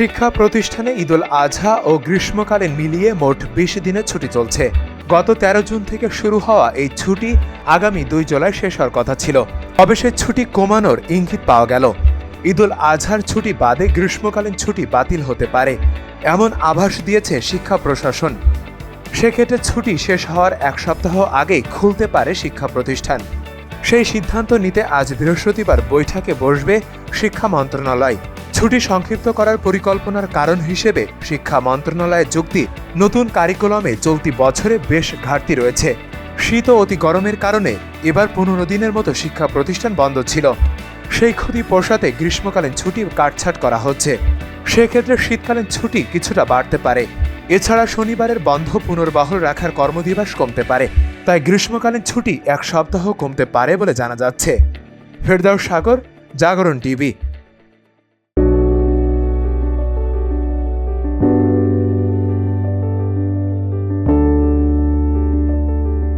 শিক্ষা প্রতিষ্ঠানে ঈদুল আজহা ও গ্রীষ্মকালে মিলিয়ে মোট বিশ দিনের ছুটি চলছে। গত তেরো জুন থেকে শুরু হওয়া এই ছুটি আগামী দুই জুলাই শেষ হওয়ার কথা ছিল। তবে সে ছুটি কমানোর ইঙ্গিত পাওয়া গেল। ঈদুল আজহার ছুটি বাদে গ্রীষ্মকালীন ছুটি বাতিল হতে পারে, এমন আভাস দিয়েছে শিক্ষা প্রশাসন। সেক্ষেত্রে ছুটি শেষ হওয়ার এক সপ্তাহ আগেই খুলতে পারে শিক্ষা প্রতিষ্ঠান। সেই সিদ্ধান্ত নিতে আজ বৃহস্পতিবার বৈঠকে বসবে শিক্ষা মন্ত্রণালয়। ছুটি সংক্ষিপ্ত করার পরিকল্পনার কারণ হিসেবে শিক্ষা মন্ত্রণালয়ের যুক্তি নতুন কারিকুলামে চলতি বছরে বেশ ঘাটতি রয়েছে। শীত ও অতি গরমের কারণে এবার পনেরো দিনের মতো শিক্ষা প্রতিষ্ঠান বন্ধ ছিল। সেই ক্ষতি পোষাতে গ্রীষ্মকালীন ছুটি কাটছাট করা হচ্ছে। সেক্ষেত্রে শীতকালীন ছুটি কিছুটা বাড়তে পারে। এছাড়া শনিবারের বন্ধ পুনর্বহাল রাখার কর্মদিবস কমতে পারে। তাই গ্রীষ্মকালীন ছুটি এক সপ্তাহ কমতে পারে বলে জানা যাচ্ছে। ফেরদাউস সাগর, জাগরণ টিভি।